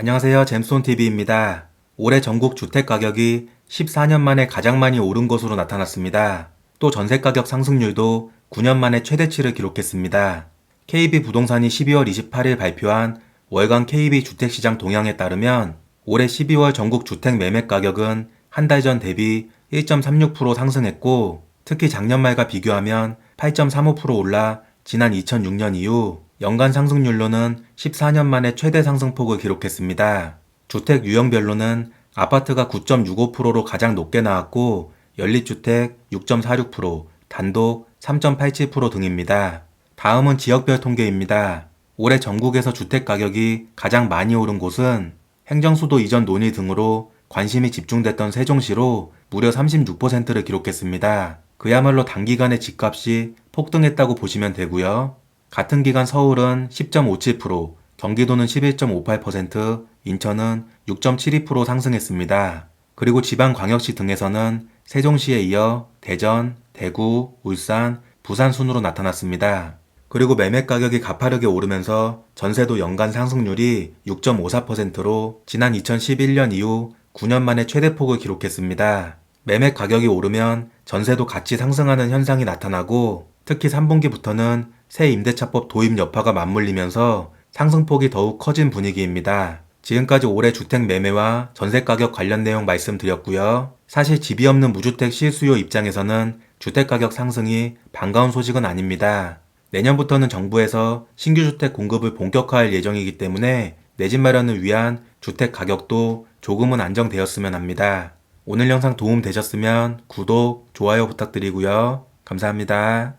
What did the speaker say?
안녕하세요. 잼스톤TV입니다. 올해 전국 주택 가격이 14년 만에 가장 많이 오른 것으로 나타났습니다. 또 전세 가격 상승률도 9년 만에 최대치를 기록했습니다. KB 부동산이 12월 28일 발표한 월간 KB 주택시장 동향에 따르면 올해 12월 전국 주택 매매 가격은 한 달 전 대비 1.36% 상승했고 특히 작년 말과 비교하면 8.35% 올라 지난 2006년 이후 연간 상승률로는 14년 만에 최대 상승폭을 기록했습니다. 주택 유형별로는 아파트가 9.65%로 가장 높게 나왔고 연립주택 6.46%, 단독 3.87% 등입니다. 다음은 지역별 통계입니다. 올해 전국에서 주택 가격이 가장 많이 오른 곳은 행정수도 이전 논의 등으로 관심이 집중됐던 세종시로 무려 36%를 기록했습니다. 그야말로 단기간에 집값이 폭등했다고 보시면 되고요. 같은 기간 서울은 10.57%, 경기도는 11.58%, 인천은 6.72% 상승했습니다. 그리고 지방광역시 등에서는 세종시에 이어 대전, 대구, 울산, 부산 순으로 나타났습니다. 그리고 매매 가격이 가파르게 오르면서 전세도 연간 상승률이 6.54%로 지난 2011년 이후 9년 만에 최대폭을 기록했습니다. 매매 가격이 오르면 전세도 같이 상승하는 현상이 나타나고 특히 3분기부터는 새 임대차법 도입 여파가 맞물리면서 상승폭이 더욱 커진 분위기입니다. 지금까지 올해 주택 매매와 전세 가격 관련 내용 말씀드렸고요. 사실 집이 없는 무주택 실수요 입장에서는 주택 가격 상승이 반가운 소식은 아닙니다. 내년부터는 정부에서 신규 주택 공급을 본격화할 예정이기 때문에 내 집 마련을 위한 주택 가격도 조금은 안정되었으면 합니다. 오늘 영상 도움 되셨으면 구독, 좋아요 부탁드리고요. 감사합니다.